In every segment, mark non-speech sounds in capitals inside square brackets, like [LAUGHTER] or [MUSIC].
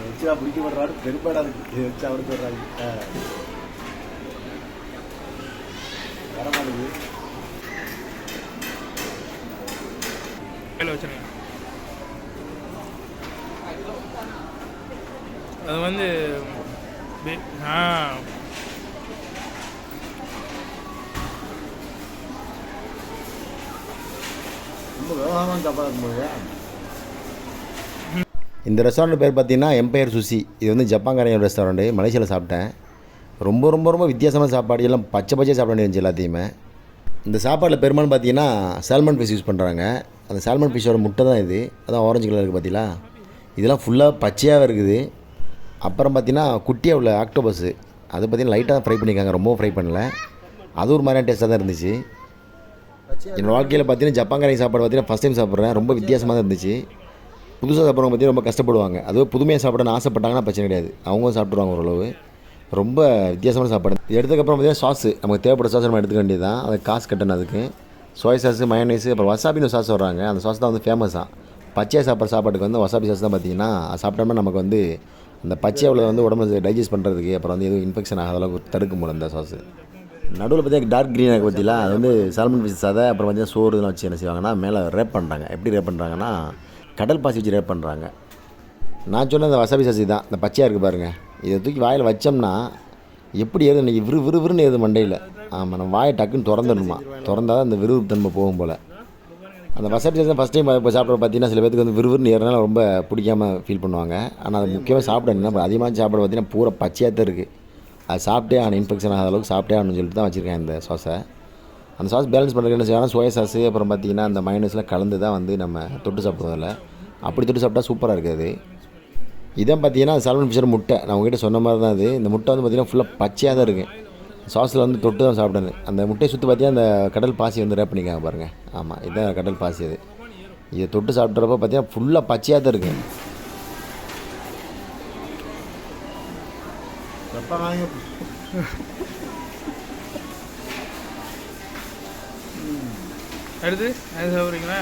வச்சு பிடிக்க மாட்டாரு பெரும்பாடா இருக்கு வச்சு அவருக்கு வர்றாங்க ஆ. வர மாட்டேங்குது கையில் வச்சுருங்க. அது வந்து ஆ. ரொம்ப விவகாரமான சாப்பாடு இருக்கும்போது இந்த ரெஸ்டாரண்ட் பேர் பார்த்தீங்கன்னா எம்பையர் சுசி இது வந்து ஜப்பான்காரையன் ரெஸ்டாரண்ட்டு மலேசியாவில் சாப்பிட்டேன். ரொம்ப ரொம்ப ரொம்ப வித்தியாசமான சாப்பாடு. எல்லாம் பச்சை பச்சையாக சாப்பிட வேண்டியிருந்துச்சு எல்லாத்தையுமே. இந்த சாப்பாட்டில் பெரும்பாலும் பார்த்தீங்கன்னா சால்மன் ஃபிஷ் யூஸ் பண்ணுறாங்க அந்த சால்மன் ஃபிஷ்ஷோட முட்டை தான் இது. அதான் ஆரஞ்சு கலர் இருக்குது பார்த்தீங்களா? இதெல்லாம் ஃபுல்லாக பச்சையாகவே இருக்குது. அப்புறம் பார்த்தீங்கன்னா குட்டியாக உள்ள ஆக்டோபஸ்ஸு அது பார்த்தீங்கன்னா லைட்டாக தான் ஃப்ரை பண்ணியிருக்காங்க. ரொம்பவும் ஃப்ரை பண்ணல. அது ஒரு மாதிரியான டேஸ்ட்டாக தான் இருந்துச்சு. என் வாழ்க்கையில் பார்த்தீங்கன்னா ஜப்பான்காரை சாப்பாடு பார்த்தீங்கன்னா ஃபஸ்ட் டைம் சாப்பிட்றேன். ரொம்ப வித்தியாசமாக தான் இருந்துச்சு. புதுசாக சாப்பிட்றவங்க பற்றி ரொம்ப கஷ்டப்படுவாங்க. அதுவே புதுமையாக சாப்பிடணும்னு ஆசைப்பட்டாங்கன்னா பிரச்சனை கிடையாது. அவங்க சாப்பிட்ருவாங்க ஓரளவு. ரொம்ப வித்தியாசமான சாப்பாடு. எடுத்ததுக்கப்புறம் பார்த்தீங்கன்னா சாஸு நமக்கு தேவைப்பட்ட சாஸ் நம்ம எடுத்துக்க வேண்டியது தான் அது காசு கட்டணும் அதுக்கு. சோய் சாஸ் மயனைஸு அப்புறம் வசாபின்னு சாஸ் வர்றாங்க. அந்த சாஸ் தான் வந்து ஃபேமஸாக பச்சையாக சாப்பிட்ற சாப்பாட்டுக்கு வந்து வசாபி சாஸ் தான் பார்த்தீங்கன்னா சாப்பிட்டோம்னா நமக்கு வந்து அந்த பச்சை அவ்வளோ வந்து உடம்பு டைஜஸ்ட் பண்ணுறதுக்கு அப்புறம் வந்து எதுவும் இன்ஃபெக்ஷன் ஆகாத அளவுக்கு தடுக்கும் போல அந்த சாஸு நடுவில் பார்த்தீங்கன்னா டார்க் க்ரீனாக பார்த்தீங்களா பற்றிலாம் அது வந்து சால்மன் ஃபிஷ் சாதை அப்புறம் பார்த்தீங்கன்னா சோறு இதெல்லாம் வச்சு என்ன செய்வாங்கன்னா மேலே ரேப் பண்ணுறாங்க எப்படி ரேப் பண்ணுறாங்கன்னா கடல் பாசி வச்சு ரேட் பண்ணுறாங்க நான் சொன்ன அந்த வசபி சசி தான். இந்த பச்சையாக இருக்குது பாருங்கள் இதை தூக்கி வாயில் வச்சோம்னா எப்படி ஏறுது இன்றைக்கி விறு விறுவிறுன்னு ஏது மண்டையில். ஆமாம் நம்ம வாயை டக்குன்னு திறந்துடணுமா? திறந்தா தான் அந்த விறுவிறுப்பு தன்மை போகும் போல். அந்த வசபி சசி ஃபஸ்ட் டைம் இப்போ சாப்பிட்ற பார்த்தீங்கன்னா சில பேருக்கு வந்து விறுவிறுன்னு ஏறினால ரொம்ப பிடிக்காம ஃபீல் பண்ணுவாங்க. ஆனால் அது முக்கியமாக சாப்பிட என்ன அதிகமாக சாப்பிட பார்த்தீங்கன்னா பூரா பச்சையாக தான் இருக்குது அது சாப்பிட்டே ஆனால் இன்ஃபெக்ஷன் ஆகாத அளவுக்கு சாப்பிட்டே ஆகணும்னு சொல்லிட்டு தான் வச்சுருக்கேன் இந்த சாஸை அந்த சாஸ் பேலன்ஸ் பண்ணுறதுக்கு என்ன செய்யணும் சோயா சாஸ் அப்புறம் பார்த்தீங்கன்னா அந்த மைனஸ்லாம் கலந்து தான் வந்து நம்ம தொட்டு சாப்பிடுவோம் அப்படி தொட்டு சாப்பிட்டா சூப்பராக இருக்குது. அது இதான் பார்த்தீங்கன்னா சால்மன் ஃபிஷர் முட்டை. நான் உங்ககிட்ட சொன்ன மாதிரி தான் அது. இந்த முட்டை வந்து பார்த்தீங்கன்னா ஃபுல்லாக பச்சையாக தான் இருக்குது சாஸில் வந்து தொட்டு தான் சாப்பிடணும் அந்த முட்டையை சுற்றி பார்த்தீங்கன்னா அந்த கடல் பாசி வந்து ரேப் பண்ணிக்காங்க பாருங்கள் ஆமாம் இதுதான் கடல் பாசி அது. இதை தொட்டு சாப்பிட்றப்ப பார்த்தீங்கன்னா ஃபுல்லாக பச்சையாக தான் இருக்குது அடுத்து சாப்பிட்றீங்களா?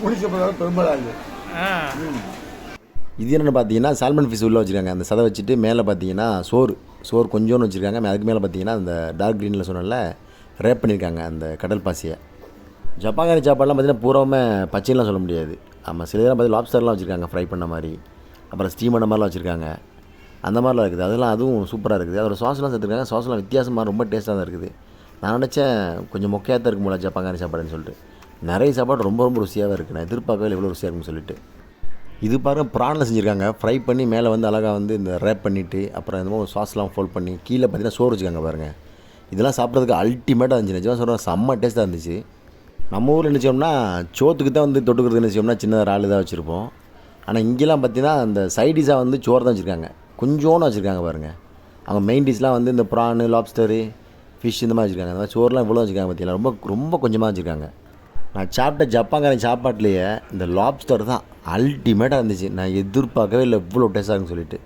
பிடிச்சப்பதான் [LAUGHS] இது என்னென்னு பார்த்தீங்கன்னா சால்மன் ஃபிஷ் உள்ளே வச்சுருக்காங்க. அந்த சதை வச்சுட்டு மேலே பார்த்தீங்கன்னா சோறு. சோறு கொஞ்சோன்னு வச்சுருக்காங்க. அதுக்கு மேலே பார்த்தீங்கன்னா அந்த டார்க் க்ரீனில் சொன்னல ரேப் பண்ணியிருக்காங்க அந்த கடல் பாசியை. ஜப்பாங்காரி சாப்பாடுலாம் பார்த்தீங்கன்னா பூராவுமே பச்சைலாம் சொல்ல முடியாது. ஆமாம் சில இதெல்லாம் பார்த்து லாப்ஸ்டர்லாம் வச்சுருக்காங்க ஃப்ரை பண்ண மாதிரி. அப்புறம் ஸ்டீம் பண்ண மாதிரிலாம் வச்சுருக்காங்க. அந்த மாதிரிலாம் இருக்குது. அதெல்லாம் அதுவும் சூப்பராக இருக்குது. அதோட சாஸ்லாம் சேர்த்துருக்காங்க. சாஸ்லாம் வித்தியாசமாக ரொம்ப டேஸ்ட்டாக தான் இருக்குது. நான் நினச்சேன் கொஞ்சம் மொக்கையாக தான் இருக்கும் போல ஜப்பான்காரி சாப்பாடுன்னு சொல்லிட்டு. நிறைய சாப்பாடு ரொம்ப ரொம்ப ருசியாக இருக்குது நான் எதிர்பார்க்கவே எவ்வளோ இவ்வளோ ருசியாக இருக்குன்னு சொல்லிட்டு. இது பாருங்க ப்ரானில் செஞ்சுருக்காங்க. ஃப்ரை பண்ணி மேலே வந்து அழகாக வந்து இந்த ரேப் பண்ணிவிட்டு அப்புறம் என்னமோ சாஸ்லாம் ஃபோல்ட் பண்ணி கீழே பார்த்தீங்கன்னா சோறு வச்சுக்காங்க பாருங்கள் இதெல்லாம் சாப்பிட்றதுக்கு அல்டிமேட்டாக இருந்துச்சு. நிஜமாக சொல்கிறேன் செம்ம டேஸ்ட்டாக இருந்துச்சு. நம்ம ஊரில் நினச்சோம்னா சோத்துக்கு தான் வந்து தொட்டுக்கிறது நினச்சோம்னா சின்ன ஆள் தான் வச்சுருப்போம். ஆனால் இங்கெல்லாம் பார்த்தீங்கன்னா அந்த சைடிஷாக வந்து சோறு தான் வச்சுருக்காங்க. கொஞ்சோன்னு வச்சுருக்காங்க பாருங்கள் அவங்க மெயின் டிஷ்லாம் வந்து இந்த ப்ரானு லாப்ஸ்டரு ஃபிஷ் இந்த மாதிரி வச்சுருக்காங்க. அந்த மாதிரி சோறுலாம் இவ்வளோ வச்சுருக்காங்க பார்த்தீங்களா ரொம்ப ரொம்ப கொஞ்சமாக வச்சுருக்காங்க. நான் சாப்பிட்ட ஜப்பான்காரன் சாப்பாட்லேயே இந்த லாப்ஸ்டர் தான் அல்டிமேட்டாக இருந்துச்சு. நான் எதிர்பார்க்கவே இல்லை இவ்வளோ டேஸ்ட்டாக இருக்குன்னு சொல்லிட்டு.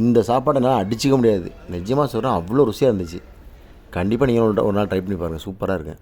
இந்த சாப்பாடை நான் அடிச்சிக்க முடியாது. நிஜமாக சொல்கிறேன் அவ்வளோ ருசியாக இருந்துச்சு. கண்டிப்பாக நீங்கள் ஒரு நாள் ட்ரை பண்ணி பாருங்கள் சூப்பராக இருக்கேன்.